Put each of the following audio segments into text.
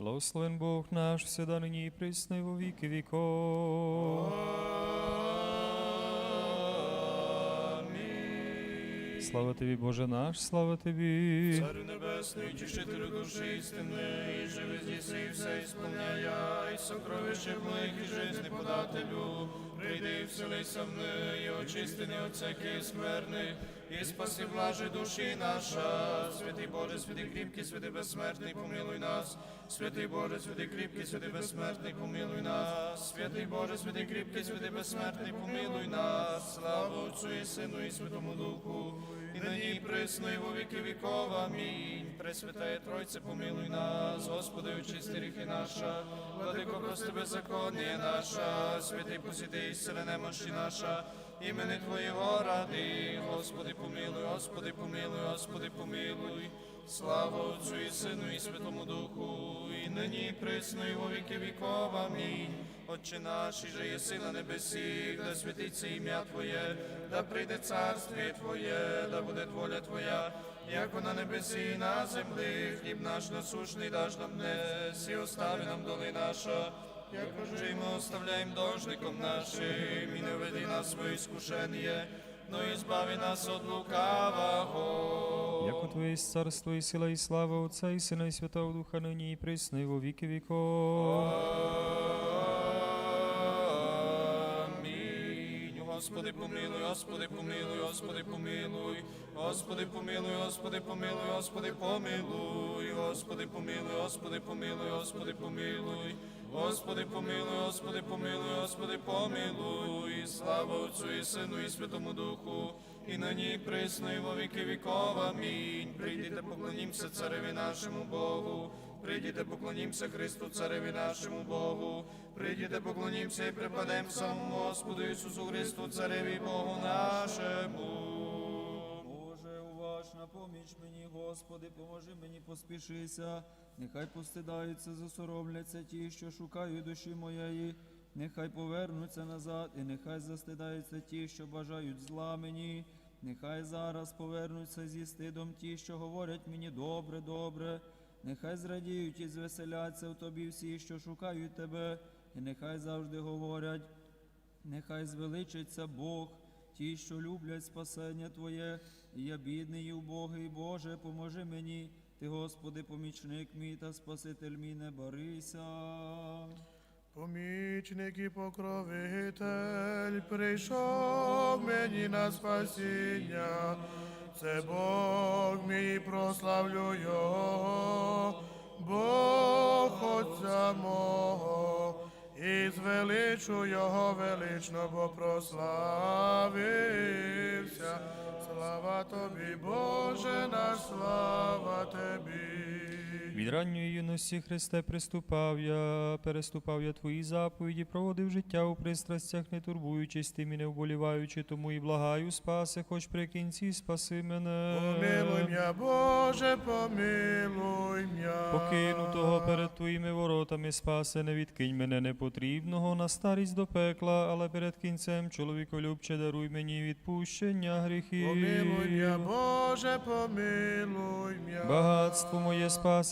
Благословен Бог наш, всегда нині і присно, во віки віков. Слава тобі, Боже наш, слава тобі. Царю небесний, тішителю душі істини, і живи здесь і все ісполняя, і сокровище моїх і жизни подателю. Прийди і вселися в неї, очисти не от скверни, і спаси блажи душі наша. Святий Боже, святий кріпкий, святий безсмертний, помилуй нас. Святий Боже, святий кріпкий, святий безсмертний, помилуй нас. Святий Боже, святий кріпкий, святий безсмертний, помилуй нас. Слава Отцю і Сину і Святому Духу, і нині присно, і во віки віков. Амінь. Пресвятає Тройце, помилуй нас, Господи, очисти гріхи наша, владико, прости беззаконня наша, святий посіди і немощі наша, імени Твоєго ради, Господи, помилуй, Господи, помилуй, Господи, помилуй. Слава Отцю і Сину і Святому Духу, і нині присно, і во віки віков. Амінь. Отче наш, і же єси на небесі, да святиться ім'я Твоє, да прийде царствіє Твоє, да буде воля Твоя, як на небесі на землі, хліб наш насушний даш нам днес, і остави нам доли наша, як ми оставляємо должником нашим, і не веди нас в іскушення, но і збави нас від лукавого. Яко Твоє царство і сила, і слава Отця, і Сина, і Святого Духа, нині і присно, і во віки віков. Амінь. Господи, помилуй, Господи, помилуй, Господи, помилуй, Господи, помилуй, Господи, помилуй, Господи, помилуй, Господи, помилуй, Господи, помилуй, Господи, помилуй, Господи, помилуй, Господи, помилуй, Господи, помилуй, слава Отцю і Сину і Святому Духу, і нині і присно, і во віки віков. Амінь. Прийдіте, поклонімося цареві нашому Богу. Прийдіте, поклонімося Христу, цареві нашому Богу. Прийдіте, поклонімося і припадемо самому Господу Ісусу Христу, цареві Богу нашому. Господи, поможи мені поспішися. Нехай постидаються, засоромляться ті, що шукають душі моєї. Нехай повернуться назад, і нехай застидаються ті, що бажають зла мені. Нехай зараз повернуться зі стидом ті, що говорять мені добре, добре. Нехай зрадіють і звеселяться в тобі всі, що шукають тебе, і нехай завжди говорять. Нехай звеличиться Бог, ті, що люблять спасення Твоє, я бідний і убогий, Боже, поможи мені, Ти, Господи, помічник мій та Спаситель мій, не барися. Помічник і покровитель прийшов мені на спасіння, це Бог мій прославлю його, Бог Отця мого, і звеличу його велично, бо прославився. Слава тобі, Боже наш, слава тобі. Від ранньої юності Христе приступав я, переступав я твої заповіді, проводив життя у пристрастях, не турбуючись тим і не вболіваючи, тому і благаю, спаси, хоч при кінці спаси мене. Помилуй м'я, Боже, помилуй м'я. Покинутого перед твоїми воротами спаси, не відкинь мене непотрібного на старість до пекла, але перед кінцем чоловіколюбче даруй мені відпущення гріхів. Помилуй м'я, Боже, помилуй м'я. Багатство моє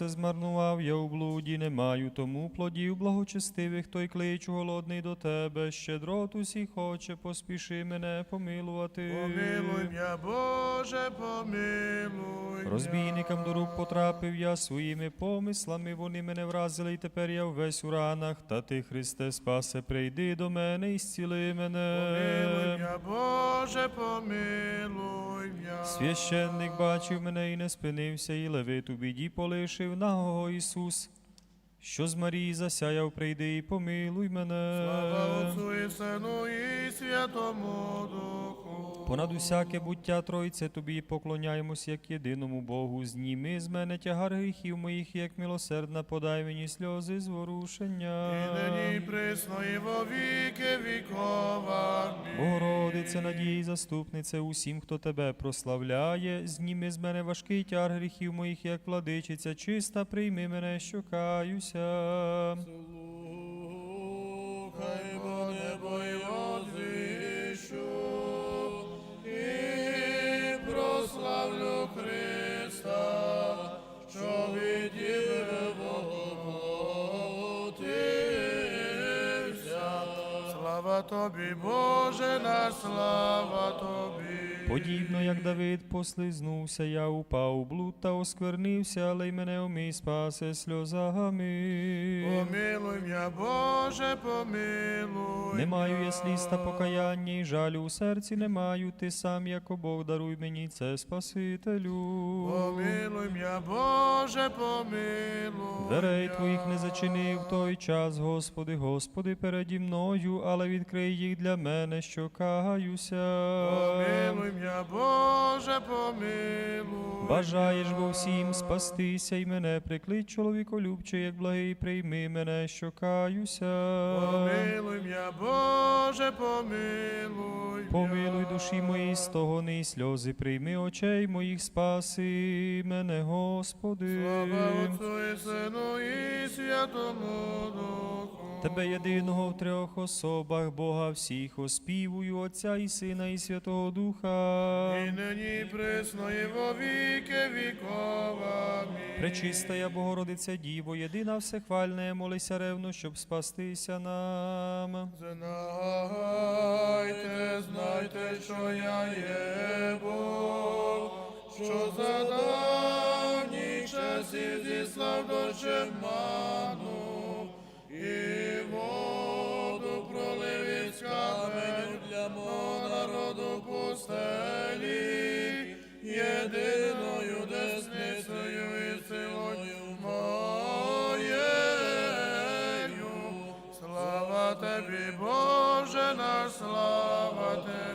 змарнував я у блуді, не маю тому плодів благочестивих, той кличу голодний до тебе, щедрот усіх хоче, поспіши мене помилувати. Помилуй м'я, Боже, помилуй м'я. Розбійникам до рук потрапив я своїми помислами, вони мене вразили, і тепер я весь у ранах. Та ти, Христе, спасе, прийди до мене і зціли мене. Помилуй м'я, Боже, помилуй м'я. Священник бачив мене і не спинився, і левит у біді полишив não, Jesus Що з Марії засяяв, прийди і помилуй мене. Слава Отцу і Сину і Святому Духу. Понад усяке буття Тройце тобі поклоняємось, як єдиному Богу. Зніми з мене тягар гріхів моїх, як милосердна, подай мені сльози зворушення. І нині і присно, і во віки віков. Амінь. Богородице, надії, заступнице, усім, хто тебе прославляє, зніми з мене важкий тяр гріхів моїх, як владичиця, чиста, прийми мене, що молімося. Слухай, бо небо і возвіщу, і прославлю Христа, що відділив Богу Слава тобі, Боже, на слава тобі. Подібно як Давид послизнувся, я упав у блуд та осквернився, але й мене умій спасе сльозами. Помилуй мене, Боже, помилуй. Не маю я сліз та покаяння і жалю у серці не маю, ти сам, як Бог, даруй мені це Спасителю. Помилуй мене, Боже, помилуй. Дверей твоїх не зачинив той час, Господи, Господи, переді мною, але відкрий їх для мене, що каюся. Помилуй мене, Боже, помилуй. Бажаєш бо всім спастися, і мене приклич, чоловіколюбче, як благий, прийми мене, що каюся. Помилуй мене, Боже, помилуй. Помилуй душі мої стогони і сльози, прийми очей моїх, спаси мене, Господи. Слава Отцу і Сину і Святому Духу. Тебе єдиного в трьох особах, Бога всіх, оспівую, Отця і Сина, і Святого Духа. І нині присно і во віки віков. Амінь. Пречистая Богородиця Діво, єдина всехвальна, молися ревно, щоб спастися нам. Знайте, знайте, що я є Бог, що за давніх часів зіслав дощем ману, каменю для мого народу пустелі, єдиною десницею і силою моєю. Слава тобі, Боже наш, слава тобі.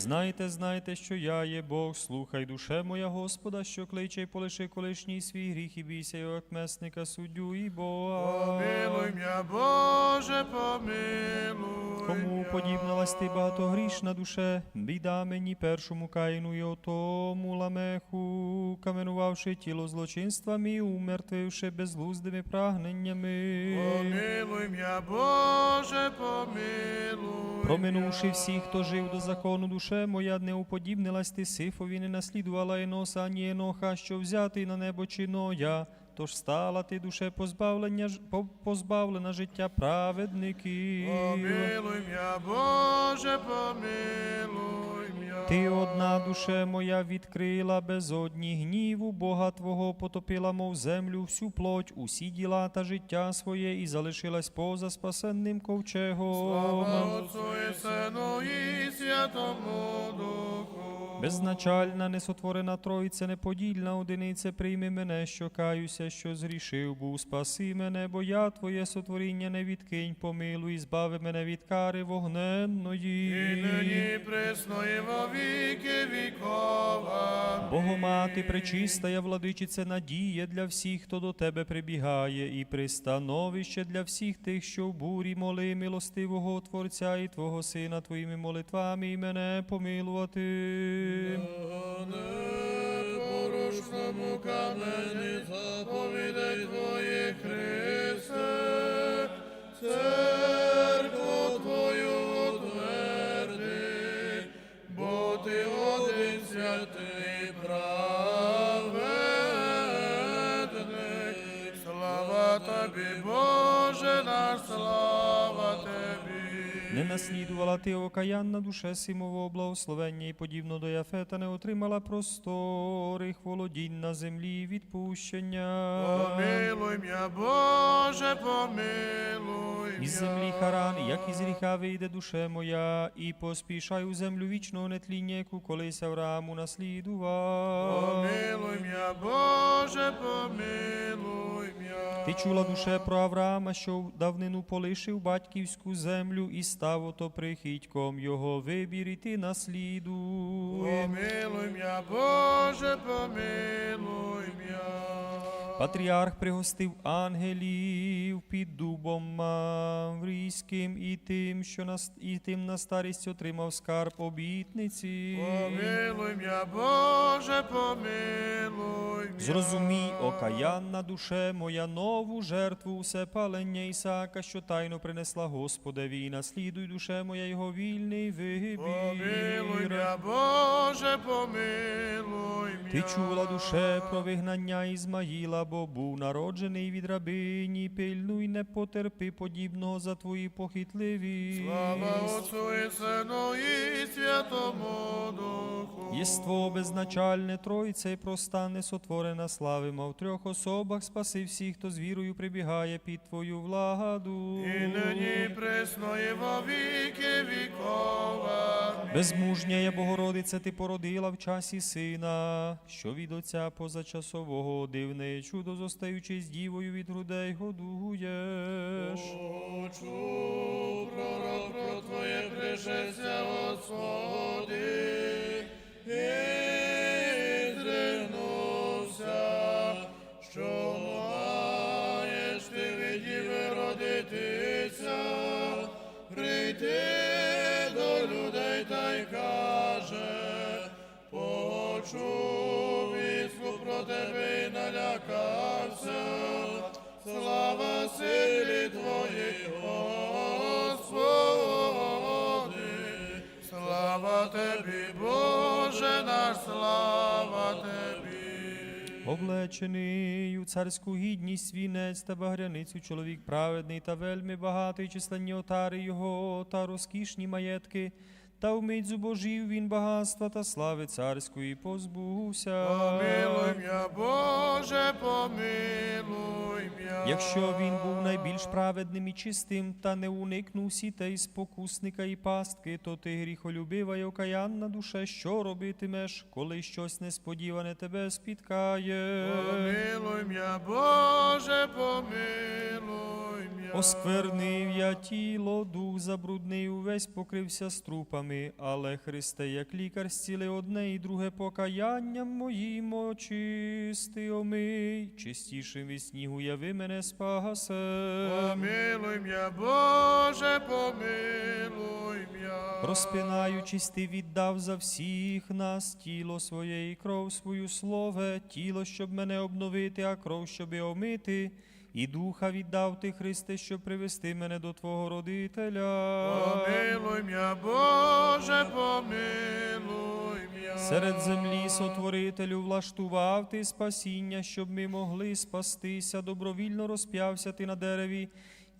Знайте, знайте, що я є Бог, слухай, душе моя Господа, що кличе, й полиши колишній свій гріх і бійся його отмесника месника суддю і Бога. Помилуй м'я, Боже, помилуй. Кому м'я. подібналась ти багатогрішна душе, біда мені першому каїну і отому ламеху, каменувавши тіло злочинствами і умертвивши безглуздими прагненнями. Помилуй мене, Боже, помилуй. Проминувши всіх, хто жив до закону, душе моя не уподібнилась ти сифові, не наслідувала Еноса, ані Еноха, що взятий на небо чиноя. Тож стала ти душе позбавлення, позбавлена життя праведників. Помилуй мене, Боже, помилуй мене. Ти одна душе моя відкрила безодні гніву, Бога Твого потопила, мов землю, всю плоть, усі діла та життя своє, і залишилась поза спасенним ковчегом. Слава Отцу і Сину і Святому Духу. Беззначальна, несотворена Тройця, неподільна одиниця, прийми мене, що каюся, що зрішив був, спаси мене, бо я Твоє сотворіння не відкинь, помилуй, збави мене від кари вогненної. І нині присно і во віки віков. Амінь. Богомати, пречистая владичиця, надія для всіх, хто до тебе прибігає, і пристановище для всіх тих, що в бурі моли милостивого Творця і Твого Сина Твоїми молитвами і мене помилувати. Непорушному камені заповідей Твоїх Христе, церкву Твою утверди, бо Ти один святий праведник. Слава Тобі, Боже наш, слава. Не наслідувала ти окаянна душе симового благословення і подібно до Яфета не отримала просторих володінь на землі і відпущення. Помилуй мене, Боже, помилуй Із землі Харан, як із гріха вийде душе моя, і поспішай у землю вічного нетління, яку колись Аврааму наслідував. Помилуй мене, Боже, помилуй. Ти чула душе про Авраама, що давнину полишив батьківську землю і став ото прихідьком його вибір, і ти наслідуй. Помилуй м'я, Боже, помилуй мене. Патріарх пригостив ангелів під дубом маврійським і тим, що на, і тим на старість отримав скарб обітниці. Помилуй мене, Боже, помилуй мене. Зрозумій, окаянна душе моя, нову жертву усепалення Ісаака, що тайно принесла Господеві, і наслідуй душе моя його вільний Помилуй вибір. мене, Боже, помилуй мене. Ти чула душе про вигнання Ізмаїла, бо був народжений від рабині, пильнуй, не потерпи подібного за твої похитливі. Слава Отцу і Сину і Святому Духу. Єство безначальне Тройце і простане сотворена славима в трьох особах, спаси всіх, хто з вірою прибігає під твою владу. І нині присно і во віки вікова. Безмужня я Богородице, ти породила в часі сина, що від Отця позачасового дивне є чудо, зостаючи з дівою від грудей годуєш. Почув пророк про Твоє пришестя, Господи, і здригнувся, що маєш ти від діви родитися, Господи, слава Тобі, Боже слава Тобі. Облечений у царську гідність вінець та багряницю чоловік праведний та вельми багатий, численні отари його та розкішні маєтки, та вмить зубожів він багатства та слави царської позбувся. Помилуй м'я, Боже, помилуй м'я. Якщо він був найбільш праведним і чистим, та не уникнув сітей спокусника і пастки, то ти гріхолюбива й окаянна душе, що робитимеш, коли щось несподіване тебе спіткає? Помилуй м'я, Боже, помилуй м'я. Осквернив я тіло, дух забрудний, увесь покрився струпами, але Христе, як лікар, зціли одне і друге покаянням моїм очисти омий, чистішим від снігу яви мене спасе. Помилуй м'я, Боже, помилуй м'я. Розпинаючись, ти віддав за всіх нас тіло своє і кров свою слове, тіло, щоб мене обновити, а кров, щоб омити. І духа віддав ти, Христе, щоб привести мене до Твого родителя. Помилуй м'я, Боже, помилуй м'я. Серед землі сотворителю влаштував ти спасіння, щоб ми могли спастися. Добровільно розп'явся ти на дереві,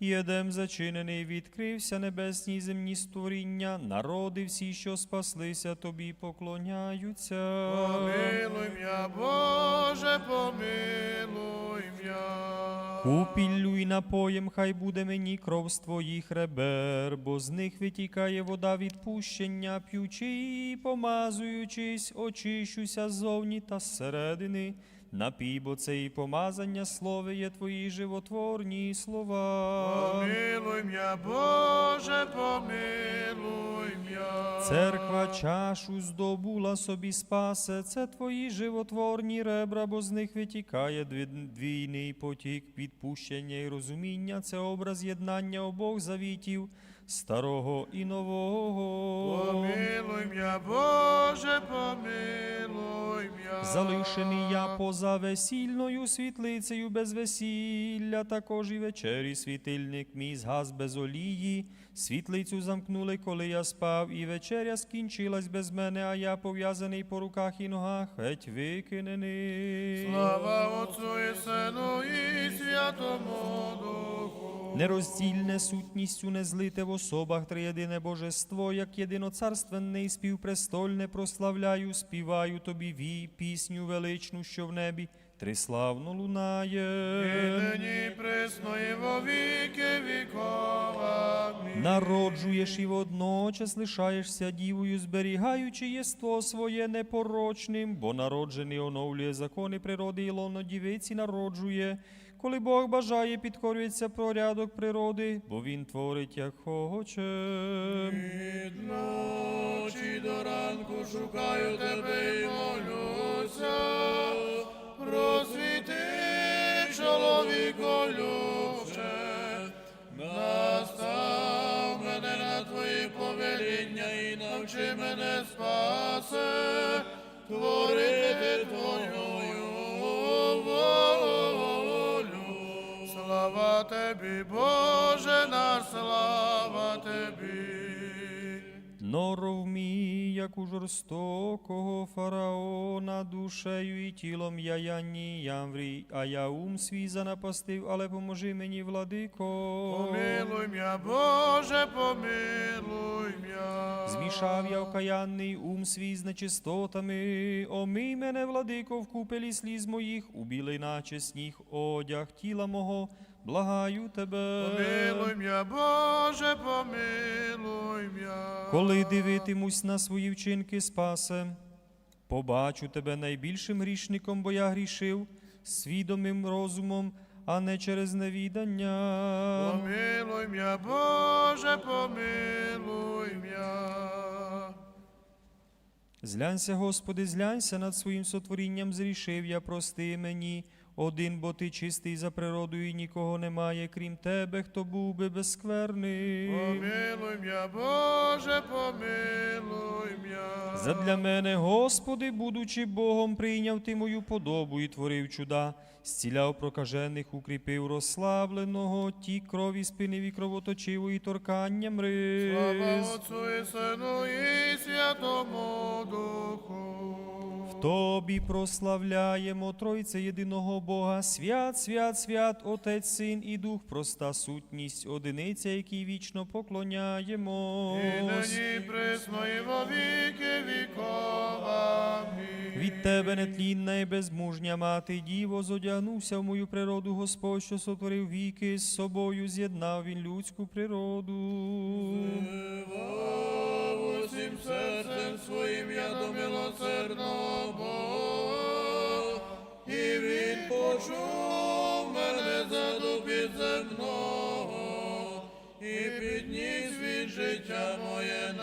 і едем зачинений, відкрився небесні й земні створіння. Народи всі, що спаслися, тобі поклоняються. Помилуй м'я, Боже, помилуй м'я. Купіллю і напоєм хай буде мені кров з твоїх ребер, бо з них витікає вода відпущення, п'ючи і помазуючись, очищуся ззовні та зсередини. Напій, бо це і помазання слове є твої животворні слова. Помилуй м'я, Боже, помилуй м'я. Церква чашу здобула собі спасе, це твої животворні ребра, бо з них витікає дві- двійний потік відпущення і розуміння. Це образ єднання обох завітів, старого і нового. Помилуй м'я, Боже, помилуй м'я. Залишений я поза весільною світлицею без весілля, також і вечері світильник мій згас без олії. Світлицю замкнули, коли я спав, і вечеря скінчилась без мене, а я пов'язаний по руках і ногах, геть викинений. Слава Отцу і Сину і Святому Духу. Нероздільне сутністю не злите в особах триєдине божество, як єдиноцарственне і співпрестольне прославляю, співаю тобі вій, пісню величну, що в небі триславно І лунає. нині і віки віков. Амінь. Народжуєш і водночас лишаєшся дівою, зберігаючи єство своє непорочним, бо народжений оновлює закони природи і лоно дівиці народжує. Коли Бог бажає, підкорюється порядок природи, бо Він творить, як хоче. Від ночі до ранку шукаю тебе і молюся. Просвіти, чоловіко любче, настав мене на твої повеління і навчи мене спасе, творити твою волю. Слава тобі, Боже наш, слава тобі. Мій, як у жорстокого фараона, душею і тілом я яні ямврій, а я ум свій занапастив, але поможи мені, владико. Помилуй м'я, Боже, помилуй м'я. Змішав я окаянний ум свій з нечистотами, омий мене, владико, в купелі сліз моїх, убілий наче сніг одяг тіла мого, благаю тебе. Помилуй м'я, Боже, помилуй м'я. Коли дивитимусь на свої вчинки спасе, побачу тебе найбільшим грішником, бо я грішив свідомим розумом, а не через невідання. Помилуй м'я, Боже, помилуй м'я. Зглянься, Господи, зглянься над своїм сотворінням, зрішив я, прости мені. Один, бо ти чистий за природою, і нікого немає, крім тебе, хто був би безскверний. Помилуй м'я, Боже, помилуй м'я. Задля мене, Господи, будучи Богом, прийняв ти мою подобу і творив чуда, зціляв прокажених, укріпив розслабленого, ті крові спинив і кровоточивої торканням Слава рис. Отцу і Сину і Святому Духу. Тобі прославляємо Тройце єдиного Бога, свят, свят, свят, Отець, Син і Дух, проста сутність, одиниця, якій вічно поклоняємо. І нині присно і во віки віков. Амінь. Від тебе нетлінна і безмужня мати, діво, зодягнувся в мою природу, Господь, що сотворив віки, з собою з'єднав він людську природу. Живо усім серцем своїм я до милосердного підземного, і підніс від життя моє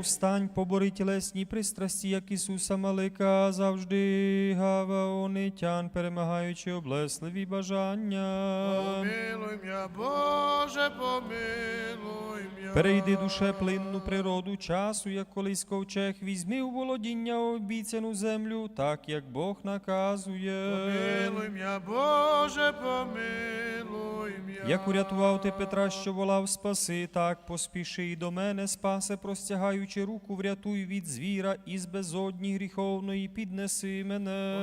Повстань, побори тілесні пристрасті, як Ісуса Малика, завжди гаваонитян, перемагаючи облесливі бажання. Помилуй м'я, Боже, помилуй м'я. Перейди душе плинну природу часу, як колись ковчег, візьми у володіння обіцяну землю, так як Бог наказує. Помилуй м'я, Боже, помилуй м'я. Як урятував ти Петра, що волав спаси, так поспіши і до мене, спасе, простягаючи руку, врятуй від звіра із безодні гріховної, піднеси мене.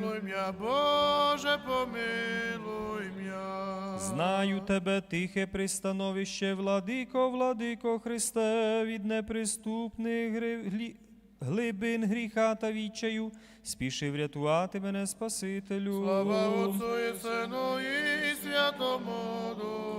Помилуй м'я, Боже, помилуй м'я. Знаю тебе, тихе пристановище, владико, владико Христе, від неприступних гри- глибин гріха та відчаю, спіши врятувати мене, Спасителю. Слава Отцу і Сину і Святому Духу.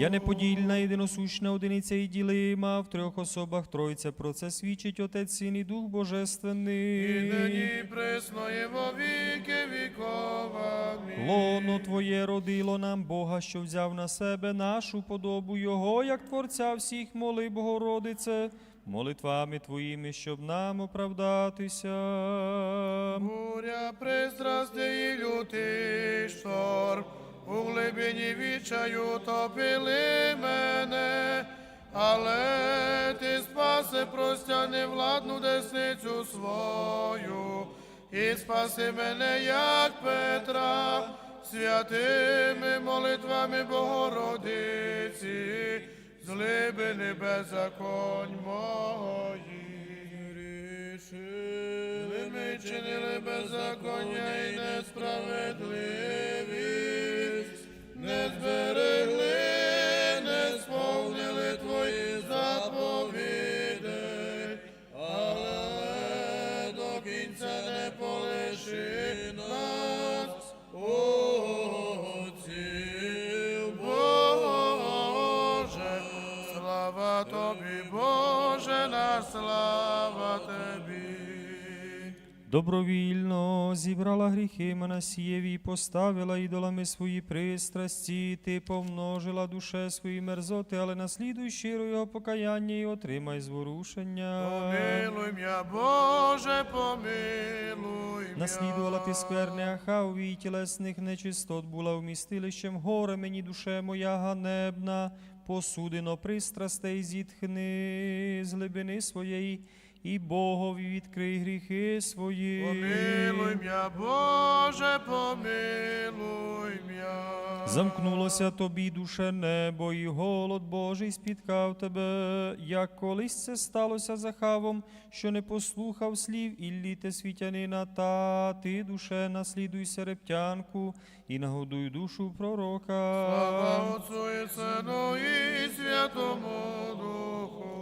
Я неподільна, єдиносущна одиниця і ділима, в трьох особах Тройця про це свідчить Отець, Син і Дух Божественний. І нині присно і во віки віков. Амінь. Лоно Твоє родило нам Бога, що взяв на себе нашу подобу Його, як Творця всіх, моли Богородице, молитвами Твоїми, щоб нам оправдатися. Буря пристрасти і лютий шторм, у глибині вічаю топили мене, але ти спаси простяни владну десницю свою, і спаси мене, як Петра, святими молитвами Богородиці, з глибини беззаконь. Ми чинили беззаконня і несправедливість, не зберегли, не сповнили твої заповіди, але до кінця не полиши нас, отців Боже, слава тобі, Боже, на слава тобі. Добровільно зібрала гріхи Манасієві поставила ідолами свої пристрасті, ти помножила душе свої мерзоти, але наслідуй щиро його покаяння і отримай зворушення. Помилуй м'я, Боже, помилуй м'я. Наслідувала ти скверне Ахаві, і тілесних нечистот була вмістилищем горе мені, душе моя ганебна, посудино пристрастей зітхни з глибини своєї, і Богові відкрий гріхи свої. Помилуй м'я, Боже, помилуй м'я. Замкнулося тобі душе небо, і голод Божий спіткав тебе, як колись це сталося за хавом, що не послухав слів Іллі те світянина, та ти, душе, наслідуй серептянку і нагодуй душу пророка. Слава Отцу і Сину і Святому.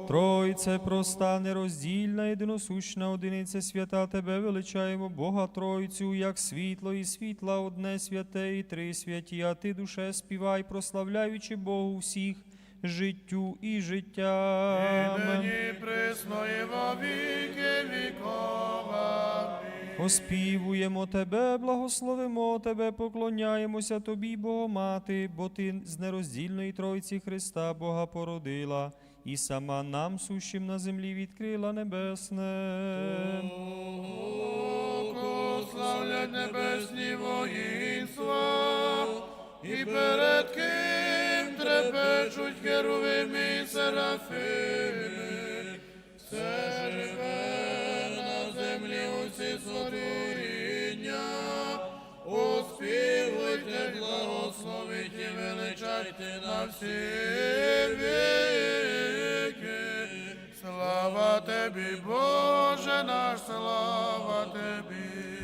Тройце проста, нероздільна, єдиносущна одиниця свята, тебе величаємо, Бога Тройцю, як світло і світла, одне святе і три святі, а ти, душе, співай, прославляючи Богу всіх, життю і життя. І нині присно во віки віков. Амінь. Оспівуємо тебе, благословимо тебе, поклоняємося тобі, Богомати, бо ти з нероздільної Тройці Христа Бога породила, і сама нам сущим на землі відкрила небесне. Богу славлять небесні воїнства, і перед ким трепечуть херувими і серафими. Все живе на землі усі сотворіння, оспівуйте, благословіть і величайте на всі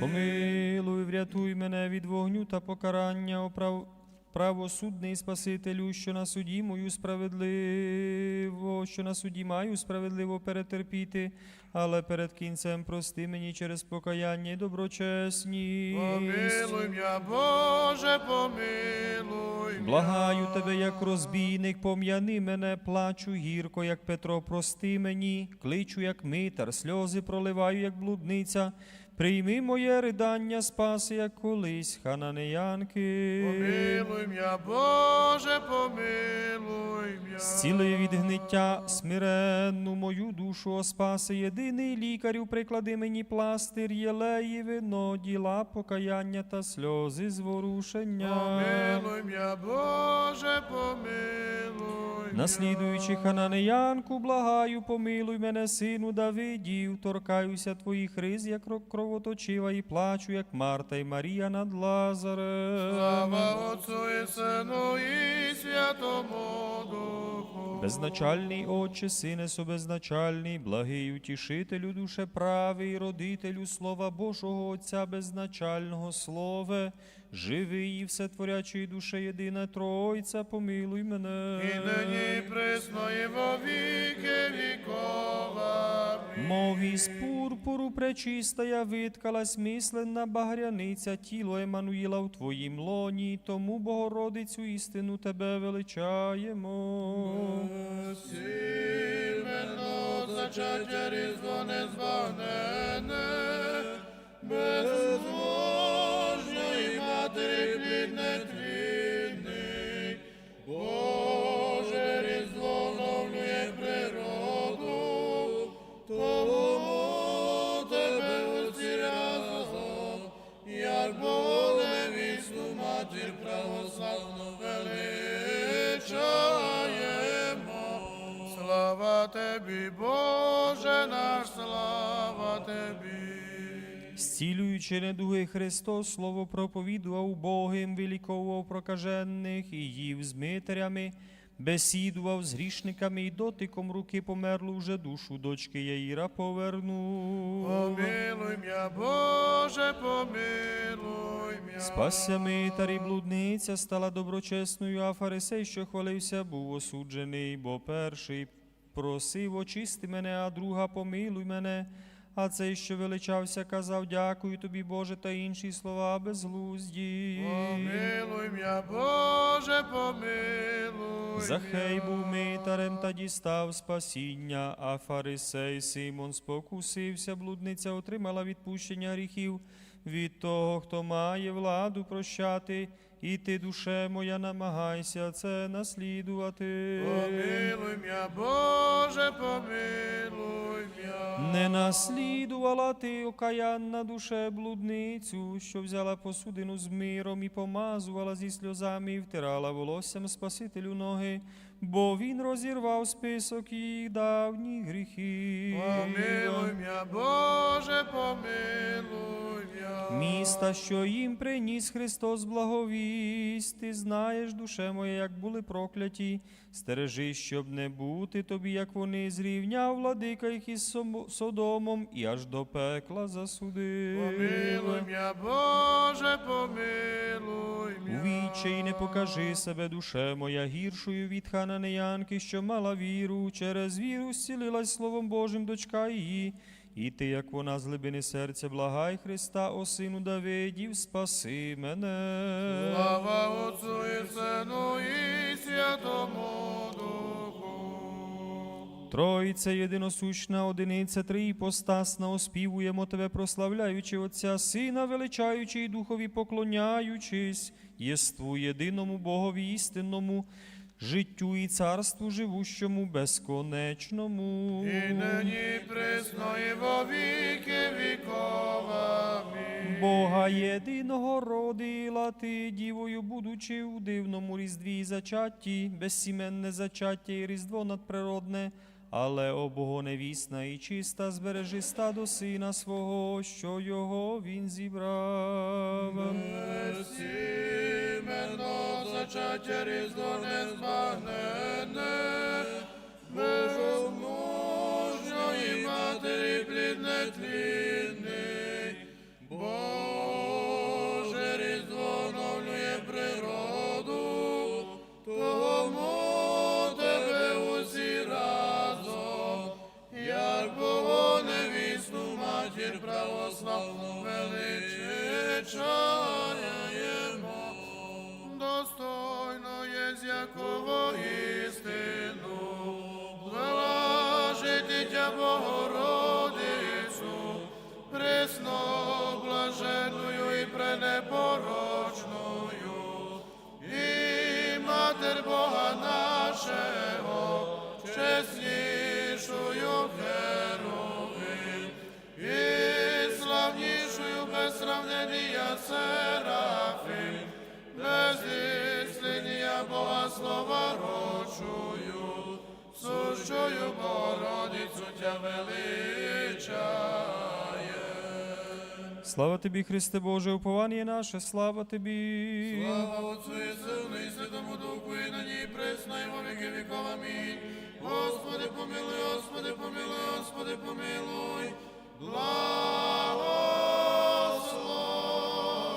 Помилуй, врятуй мене від вогню та покарання, оправ... правосудний Спасителю, що на суді мою справедливо, що на суді маю справедливо перетерпіти, але перед кінцем прости мені через покаяння і доброчесність. Помилуй м'я, Боже, помилуй м'я. Благаю тебе, як розбійник, пом'яни мене, плачу гірко, як Петро, прости мені, кличу, як митар, сльози проливаю, як блудниця. Прийми моє ридання, спаси, як колись хананеянки. Помилуй м'я, Боже, помилуй м'я. Зціли від гниття смиренну мою душу, о спаси, єдиний лікарю, приклади мені пластир, єлеї, вино, діла, покаяння та сльози зворушення. Помилуй м'я, Боже, помилуй м'я. Наслідуючи хананеянку, благаю, помилуй мене, сину Давидів, торкаюся твоїх риз, як рок кровоточива, і плачу, як Марта і Марія над Лазарем. Слава Отцу і Сину і Святому Духу. Безначальний Отче, сине собезначальний, благий утішителю, душе правий, родителю Слова Божого Отця безначального Слове, живий і всетворячий душе єдина Тройця, помилуй мене. І нині присно і во віки віков. Амінь. Мові з пурпуру пречистая виткалась мисленна багряниця, тіло Еммануїла в твоїм лоні, тому Богородицю істину тебе величаємо. Сіменно зачаття різдво незванене, безможної Слава Боже наш, слава Тобі. Зцілюючи недуги Христос, слово проповідував убогим, виліковував прокажених і їв з митарями, бесідував з грішниками і дотиком руки померлу вже душу дочки Яїра повернув. Помилуй м'я, Боже, помилуй м'я. Спасся митар і блудниця стала доброчесною, а фарисей, що хвалився, був осуджений, бо перший просив очисти мене, а друга помилуй мене. А цей, що величався, казав, дякую тобі, Боже, та інші слова безглузді. Помилуй м'я, Боже, помилуй Захей був митарем та дістав спасіння, а фарисей Симон спокусився, блудниця отримала відпущення гріхів від того, хто має владу прощати, і ти, душе моя, намагайся це наслідувати. Помилуй м'я, Боже, помилуй м'я. Не наслідувала ти, окаянна душе, блудницю, що взяла посудину з миром і помазувала зі сльозами, і втирала волоссям Спасителю ноги, бо він розірвав список їх давніх гріхів. Помилуй м'я, Боже, помилуй м'я. Міста, що їм приніс Христос благовість, ти знаєш, душе моя, як були прокляті, стережи, щоб не бути тобі, як вони зрівняв владика їх із Содомом і аж до пекла засудив. Помилуй м'я, Боже, помилуй м'я. вічі не покажи себе, душе моя, гіршою від хананеянки, що мала віру, через віру зцілилась Словом Божим дочка її. І ти, як вона з глибини серця, благай Христа, о сину Давидів, спаси мене. Слава Отцу і Сину і Святому Духу. Троїця єдиносущна одиниця, триіпостасна, оспівуємо тебе, прославляючи Отця, Сина, величаючи і Духові поклоняючись, єству єдиному Богові істинному, життю і царству живущому, безконечному. І нині присно і во віки вікова. Бога єдиного родила ти, дівою, будучи у дивному різдві зачатті, безсіменне зачаття і різдво надприродне, але о Богоневісна і чиста збережи стадо сина свого, що його він зібрав. Сіменно зачаття різдво незбагненне, мужньої матері плідне нетлінний. Слава тобі, Христе Боже, уповання наше, слава тобі. Слава Отцу і Сину і Святому Духу, і на ній пресно, і во віки віков. Амінь. Господи, помилуй, Господи, помилуй, Господи, помилуй. Благослови.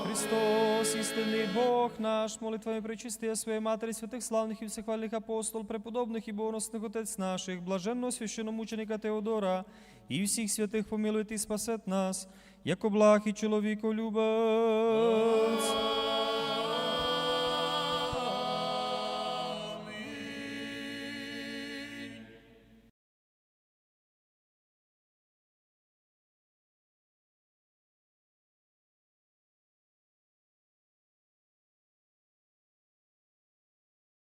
Христос, істинний Бог наш, молитвами причистия своєї матері, святих славних і всехвальних апостол, преподобних і богоносних отець наших, блаженного священомученика Теодора і всіх святих помилуйте і спасет нас, як облахи і чоловіколюбець.